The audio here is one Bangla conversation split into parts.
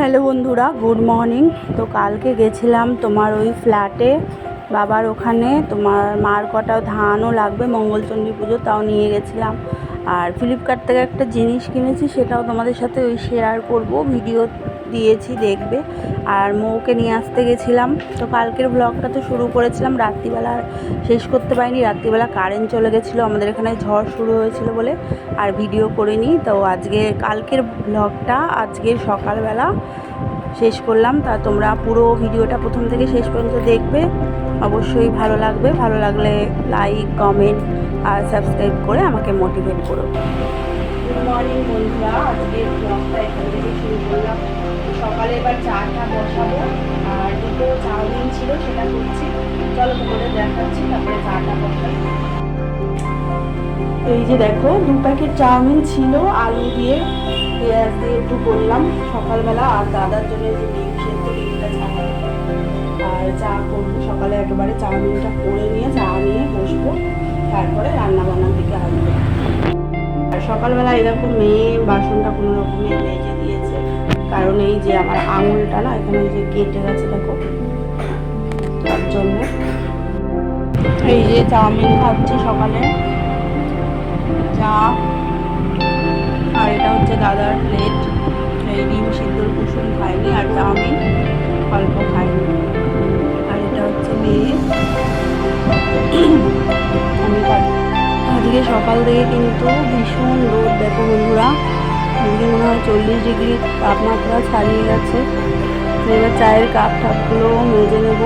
হ্যালো বন্ধুরা, গুড মর্নিং। তো কালকে গেছিলাম তোমার ওই ফ্ল্যাটে, বাবার ওখানে। তোমার মার কটা ধানও লাগবে মঙ্গলচণ্ডী পুজো, তাও নিয়ে গেছিলাম। আর ফ্লিপকার্ট থেকে একটা জিনিস কিনেছি, সেটাও তোমাদের সাথে ওই শেয়ার করব। ভিডিও দিয়েছি, দেখবে। আর মৌকে নিয়ে আসতে গেছিলাম। তো কালকের ব্লগটা তো শুরু করেছিলাম, রাত্রিবেলা শেষ করতে পারিনি। রাত্রিবেলা কারেন্ট চলে গেছিল, আমাদের এখানে ঝড় শুরু হয়েছিল বলে আর ভিডিও করিনি। তো আজকে, কালকের ব্লগটা আজকের সকালবেলা শেষ করলাম। তা তোমরা পুরো ভিডিওটা প্রথম থেকে শেষ পর্যন্ত দেখবে। অবশ্যই ভালো লাগবে। ভালো লাগলে লাইক কমেন্ট আর সাবস্ক্রাইব করে আমাকে মোটিভেট করো। গুড মর্নিং বন্ধুরা আজকে ব্লগটা এখান থেকে শুরু করলাম। সকালে এবার চাটা বসাবো আর দুটো চাউমিন ছিল সেটা করছি। চলো তোমাদের দেখাচ্ছি তারপরে চাটা বসাই। এই যে দেখো দু প্যাকেট চাউমিন ছিল আলু দিয়ে পেঁয়াজ দিয়ে একটু করলাম সকালবেলা আর দাদার জন্য যে ডিম সেদ্ধ ডিমটা ছাড়া। আর চা করব সকালে একেবারে চাউমিনটা করে নিয়ে চা নিয়ে বসবো। তারপরে রান্না বান্নার দিকে আসবে। আর সকালবেলা এরকম মেয়ে, বাসনটা কোনো রকমে মেজে দিয়েছে। কারণ এই যে আমার আঙুলটা না, এখানে যে কেটে গেছে, দেখো। তার জন্য। এই যে চাউমিন খাচ্ছে সকালে। চা। আর এটা হচ্ছে দাদার প্লেট এই ডিম সিদ্ধর কুসুম খাইনি আর চাউমিন অল্প খাইনি সকাল থেকে কিন্তু ভীষণ রোদ, দেখো বন্ধুরা। মনে হয় চল্লিশ ডিগ্রি তাপমাত্রা ছাড়িয়ে গেছে। এবার চায়ের কাপ টাপগুলো মেজে নেব।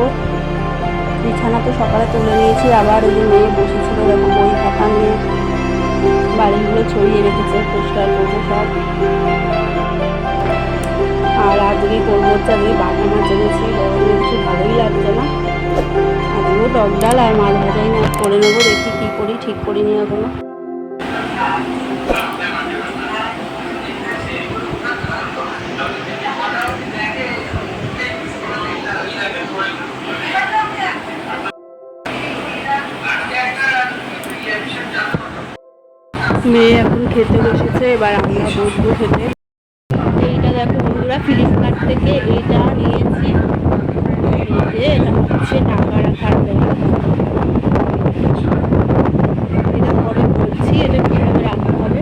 বিছানা তো সকালে তুলে নিয়েছি, আবার ওই মেয়ে বসেছিল, দেখো বই খাতা নিয়ে। বাড়িগুলো ছড়িয়ে রেখেছে, পরিষ্কার করব সব। আর আজকে করব হচ্ছে, আজকে মাছ এনেছি, গরমে কিছু ভালোই লাগছে না। আজকেও টক ডাল আর মাছ ভাজাই না, করে নেব, দেখি কী করি, ঠিক করিনি এখনও। মেয়ে এখন খেতে বসেছে, এবার আমরা বসবো খেতে। এইটা দেখো বন্ধুরা ফ্লিপকার্ট থেকে এইটা নিয়েছি। এটা হচ্ছে টাকা রাখার ব্যাগ এটা পরে বলছি, এটা কীভাবে রাখতে হবে?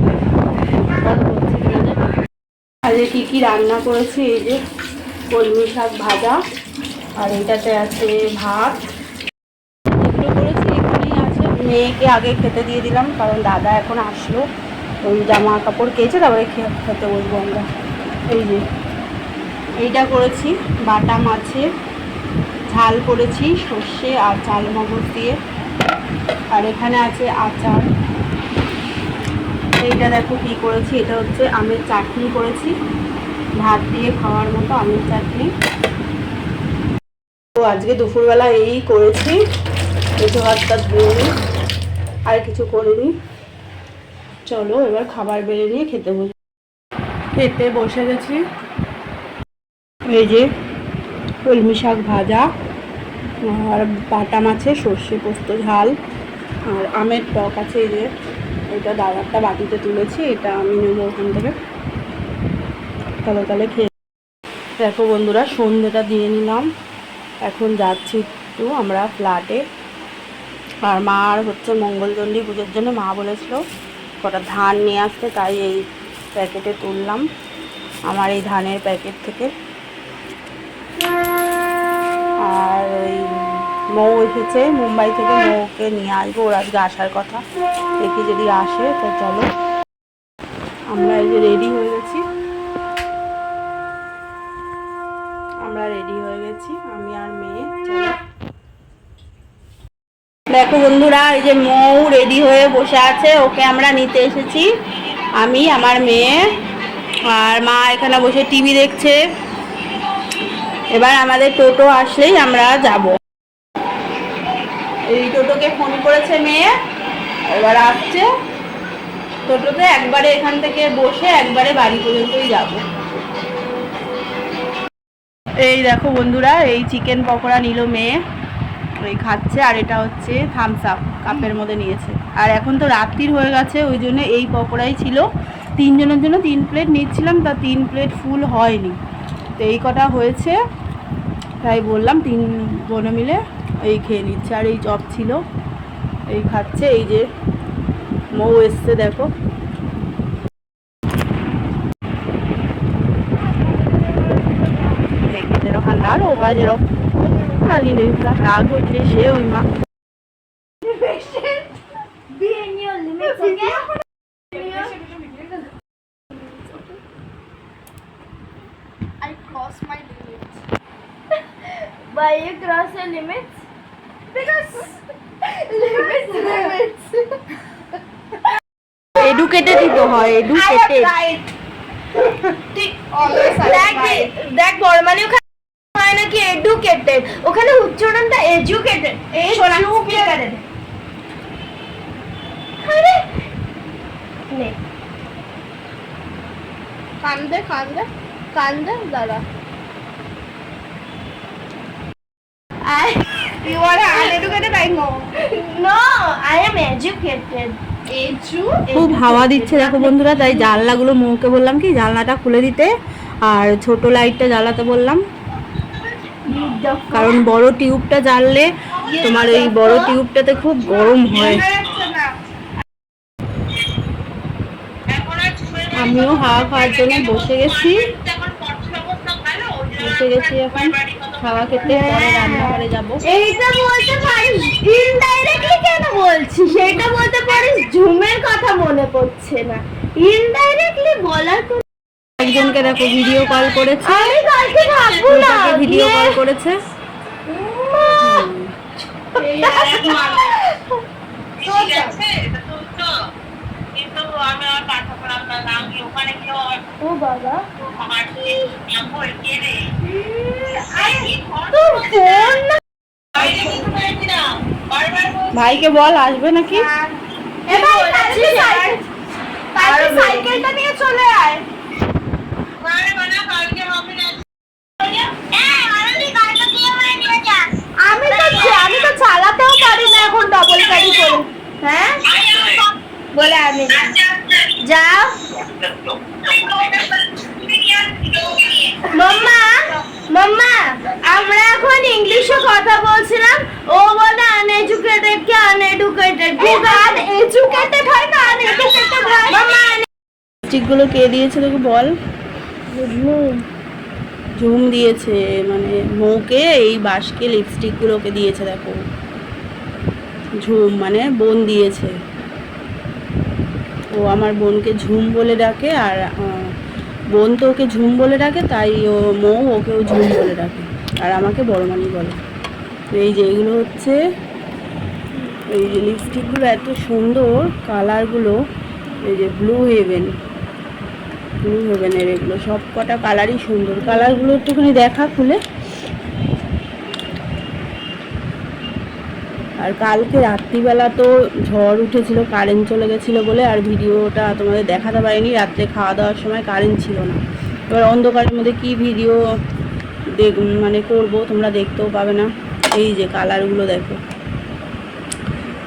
পরে বলছি আজকে কী কী রান্না করেছি? এই যে কলমি শাক ভাজা, আর এটাতে আছে ভাত এগুলো করেছি এখানেই আছে মেয়েকে আগে খেতে দিয়ে দিলাম, কারণ দাদা এখন আসলো। ওই জামা কাপড় কেচে তারপরে খেতে বসবো আমরা। এই যে, এইটা করেছি, বাটা মাছের ঝাল করেছি, সর্ষে আর চাল মগজ দিয়ে। আর এখানে আছে আচার। এইটা দেখো কী করেছি, এটা হচ্ছে আমের চাটনি করেছি। ভাত দিয়ে খাওয়ার মতো আমের চাটনি। তো আজকে দুপুরবেলা এই করেছি। কিছু ভাতটা ধুয়ে আর কিছু করিনি। চলো এবার খাবার বেড়ে নিয়ে খেতে বসে। খেতে বসে গেছি। এই যে কলমি শাক ভাজা আর বাটা মাছের সর্ষে পোস্ত ঝাল আর আমের টক আছে এই যে। এটা দাদারটা বাটিতে তুলেছি, এটা আমি নেব ওখান থেকে। তাহলে তাহলে খেয়ে দেখো বন্ধুরা সন্ধ্যেটা দিয়ে নিলাম। এখন যাচ্ছি একটু আমরা ফ্ল্যাটে আর মার হচ্ছে মঙ্গলচণ্ডী পুজোর জন্য মা বলেছিল কটা ধান নিয়ে আসতে, তাই এই প্যাকেটে তুললাম, আমার এই ধানের প্যাকেট থেকে। আর ওই মৌ এসেছে, মুম্বাই থেকে মৌকে নিয়ে আসব, ওর আজকে আসার কথা। দেখি যদি আসে, তো চলো। আমরা এই যে রেডি হয়ে গেছি। আমরা রেডি হয়ে গেছি, আমি আর মেয়ে, চলো। দেখো বন্ধুরা, এই যে মৌ রেডি হয়ে বসে আছে, ওকে আমরা নিতে এসেছি। আমি, আমার মেয়ে, আর মা এখানে বসে টিভি দেখছে। এবার আমাদের টোটো আসলেই আমরা যাব। এই টোটোকে ফোন করেছে মেয়ে, এবার আসছে। টোটোতে একবারে এখান থেকে বসে একবারে বাড়ি পর্যন্তই যাব। এই দেখো বন্ধুরা, এই চিকেন পকোড়া নিল মেয়ে। ওই খাচ্ছে আর এটা হচ্ছে থামস আপ কাপের মধ্যে নিয়েছে। আর এখন তো রাত্রির হয়ে গেছে, ওই জন্য এই পকোড়াই ছিল। তিনজনের জন্য তিন প্লেট নিচ্ছিলাম, তা তিন প্লেট ফুল হয়নি। তো এই কটা হয়েছে, তাই বললাম তিন বোনে মিলে এই খেয়ে নিচ্ছে। আর এই চপ ছিল, এই খাচ্ছে, এই যে মৌ এসছে, দেখো। দেখতে ওই মা Be in your limits, okay? I cross my limits. Why you cross your limits? Because limits, limits. এডুকেটেডই তো হয় have এডুকেটেড tried. দেখ দেখ হয় নাকি এডুকেটেড ওখানে উচ্চারণটা এডুকেটেড এডুকেটেড আরে নে। কান্দে কান্দে কান্দে দাঁড়া I you are uneducated I know no I am educated edu খুব হাওয়া দিচ্ছে দেখো বন্ধুরা তাই জানলাগুলো মুখে বললাম কি জানলাটা খুলে দিতে আর ছোট লাইটটা জ্বালাতে বললাম। কারণ বড় টিউবটা জ্বাললে তোমার এই বড় টিউবটাতে খুব গরম হয়। আমিও হাওয়া খাওয়ার জন্য বসে গেছি। বসে গেছি এখন। খাওয়া খেতে, পরে রান্নাঘরে যাব। এইটা বলতে পারিস ইনডাইরেক্টলি কেন সেটা বলতে পারিস, ঝুমের কথা মনে পড়ছে না। ইনডাইরেক্টলি বলার একজনকে দেখো ভিডিও কল করেছে। আমি কালকে ভাববো না। ভিডিও ইয়ে, কল করেছে ঠিক আছে এটা তো তো কিন্তু আমি আর পাঠা পড়াম না আমি ওখানে গিয়ে আর ও বাবা। আমার নাম কে রে? তোর ফোন না। বাইরে কিছু বলেছিলাম বারবার বলছি। ভাইকে বল আসবে নাকি? সাইকেলটা নিয়ে চলে আয় বারে বারে কালকে হবে না আমি তো আমি তো চালাতেও পারি না এখন ডবল গাড়ি করে হ্যাঁ বলে আমি যাও মাম্মা মাম্মা আমরা এখন ইংলিশে কথা বলছিলাম ও বলে আনএডুকেটেড কে আনএডুকেটেড আন এডুকেটেড হয় না আনএডুকেটেড হয় মাম্মা স্টিকগুলো কে দিয়েছে তোকে বল ঝুম দিয়েছে মানে মৌকে এই বাঁশকে লিপস্টিকগুলোকে দিয়েছে, দেখো। ঝুম মানে বোন দিয়েছে। ও আমার বোনকে ঝুম বলে ডাকে আর বোন তো ওকে ঝুম বলে ডাকে, তাই ও, মৌ ওকেও ঝুম বলে ডাকে। আর আমাকে বড় মানি বলে। এই যে এগুলো হচ্ছে, এই যে লিপস্টিকগুলো এত সুন্দর কালারগুলো এই যে ব্লু হেভেন ব্লু হেভেনের এগুলো। সব কটা কালারই সুন্দর। কালারগুলো একটুখানি দেখা খুলে। আর কালকে রাত্রিবেলা তো ঝড় উঠেছিল কারেন্ট চলে গেছিল বলে, আর ভিডিওটা তোমাদের দেখাতে পারিনি। রাত্রে খাওয়া দাওয়ার সময় কারেন্ট ছিল না। এবার অন্ধকারের মধ্যে কি ভিডিও দেখ মানে করব তোমরা দেখতেও পাবে না। এই যে কালারগুলো দেখো।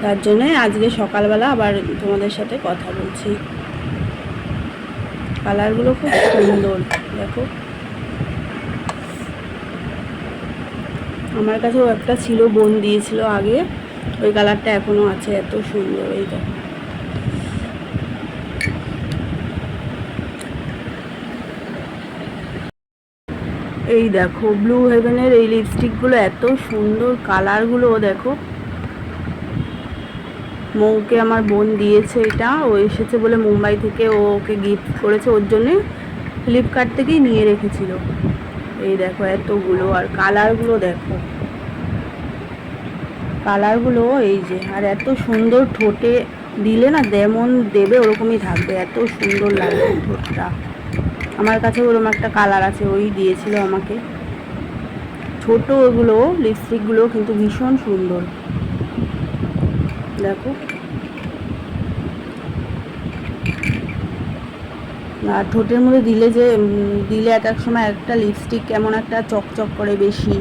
তার জন্যে আজকে সকালবেলা আবার তোমাদের সাথে কথা বলছি। কালারগুলো খুব সুন্দর, দেখো। আমার কাছেও একটা ছিল, বোন দিয়েছিল আগে, ওই কালারটা এখনও আছে, এত সুন্দর, এই দেখো। এই দেখো ব্লু হেভেনের এই লিপস্টিকগুলো এত সুন্দর, কালারগুলো দেখো। মৌকে আমার বোন দিয়েছে এটা। ও এসেছে বলে মুম্বাই থেকে ও ওকে গিফট করেছে। ওর জন্যে ফ্লিপকার্ট থেকেই নিয়ে রেখেছিল। এই দেখো এতগুলো আর কালারগুলো দেখো। কালারগুলো এই যে, আর এত সুন্দর ঠোঁটে দিলে না যেমন দেবে ওরকমই থাকবে। এত সুন্দর লাগবে ঠোঁটটা। আমার কাছে ওরকম একটা কালার আছে, ওই দিয়েছিল আমাকে। ছোট ওগুলো লিপস্টিকগুলো কিন্তু ভীষণ সুন্দর। দেখো। আর ঠোঁটের মধ্যে দিলে যে দিলে এক এক সময় একটা লিপস্টিক কেমন একটা চকচক করে বেশি,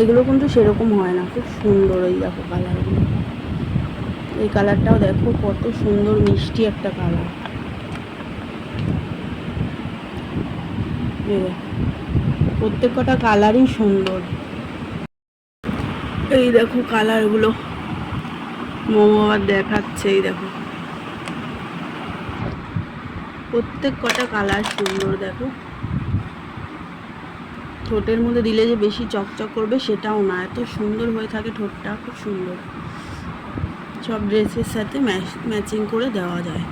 এগুলো কিন্তু সেরকম হয় না। খুব সুন্দর ওই দেখো কালারগুলো এই কালারটাও দেখো, কত সুন্দর মিষ্টি একটা কালার প্রত্যেক কটা কালারই সুন্দর। এই দেখো কালারগুলো মোমো আবার দেখাচ্ছে, এই দেখো। প্রত্যেক কটা কালার সুন্দর, দেখো। ঠোঁটের মধ্যে দিলে যে বেশি চকচক করবে, সেটাও না। এত সুন্দর হয়ে থাকে ঠোঁটটা, খুব সুন্দর। সব ড্রেসের সাথে ম্যাচিং করে দেওয়া যায়।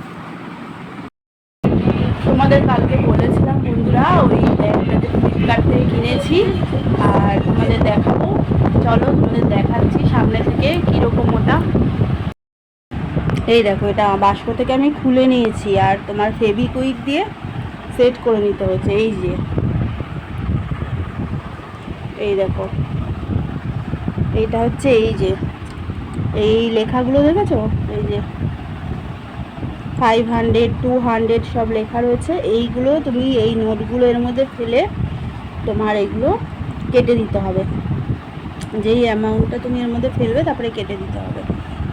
তোমাদের কালকে বলেছিলাম, বন্ধুরা, ওই ফ্লিপকার্ট থেকে কিনেছি। আর তোমাদের দেখাবো। চলো তোমাদের দেখাচ্ছি সামনে থেকে ওটা এই দেখো, এটা বাস্ক থেকে আমি খুলে নিয়েছি আর তোমার ফেবিকুইক দিয়ে সেট করে নিতে হচ্ছে, এই যে। এই দেখো। এইটা হচ্ছে এই যে। এই লেখাগুলো দেখেছ? এই যে। ফাইভ হান্ড্রেড টু হান্ড্রেড সব লেখা রয়েছে। এইগুলো তুমি এই নোটগুলো এর মধ্যে ফেলে তোমার এগুলো কেটে দিতে হবে। যেই অ্যামাউন্টটা তুমি এর মধ্যে ফেলবে, তারপরে কেটে দিতে হবে।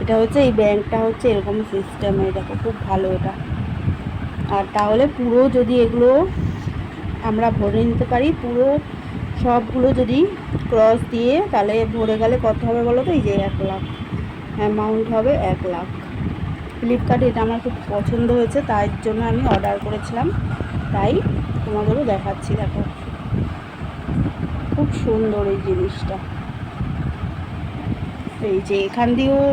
এটা হচ্ছে, এই ব্যাংকটা হচ্ছে এরকম সিস্টেম দেখো, খুব ভালো এটা। আর তাহলে পুরো যদি এগুলো আমরা ভরে নিতে পারি, পুরো সবগুলো যদি ক্রস দিয়ে, তাহলে ভরে গেলে কত হবে বলো তো? এই যে এক লাখ। অ্যামাউন্ট হবে এক লাখ। ফ্লিপকার্টে এটা আমার খুব পছন্দ হয়েছে, তাই জন্য আমি অর্ডার করেছিলাম। তাই তোমাদেরও দেখাচ্ছি, দেখো। খুব সুন্দর এই জিনিসটা। এই যে এখান দিয়েও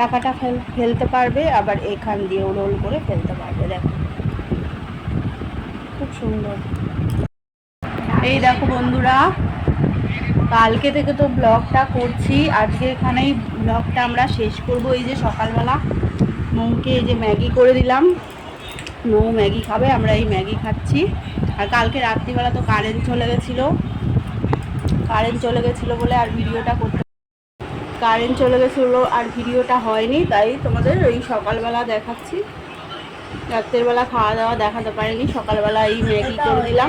টাকাটা ফেল, ফেলতে পারবে, আবার এখান দিয়েও রোল করে ফেলতে পারবে, দেখো। খুব সুন্দর। এই দেখো বন্ধুরা, কালকে থেকে তো ব্লগটা করছি, আজকে এখানেই ব্লগটা আমরা শেষ করব। এই যে সকালবেলা মৌকে এই যে ম্যাগি করে দিলাম মৌ ম্যাগি খাবে, আমরা এই ম্যাগি খাচ্ছি। আর কালকে রাত্রিবেলা তো কারেন্ট চলে গেছিল, কারেন্ট চলে গেছিল বলে আর ভিডিওটা করতে কারেন্ট চলে গেছিল আর ভিডিওটা হয়নি তাই তোমাদের ওই সকালবেলা দেখাচ্ছি। রাত্রেরবেলা খাওয়া দাওয়া দেখাতে পারিনি সকালবেলা এই ম্যাগি করে দিলাম।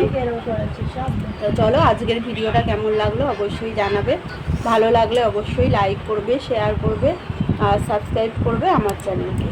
তো চলো আজকের ভিডিওটা কেমন লাগল অবশ্যই জানাবে। ভালো লাগলে অবশ্যই লাইক করবে শেয়ার করবে আর সাবস্ক্রাইব করবে আমার চ্যানেলকে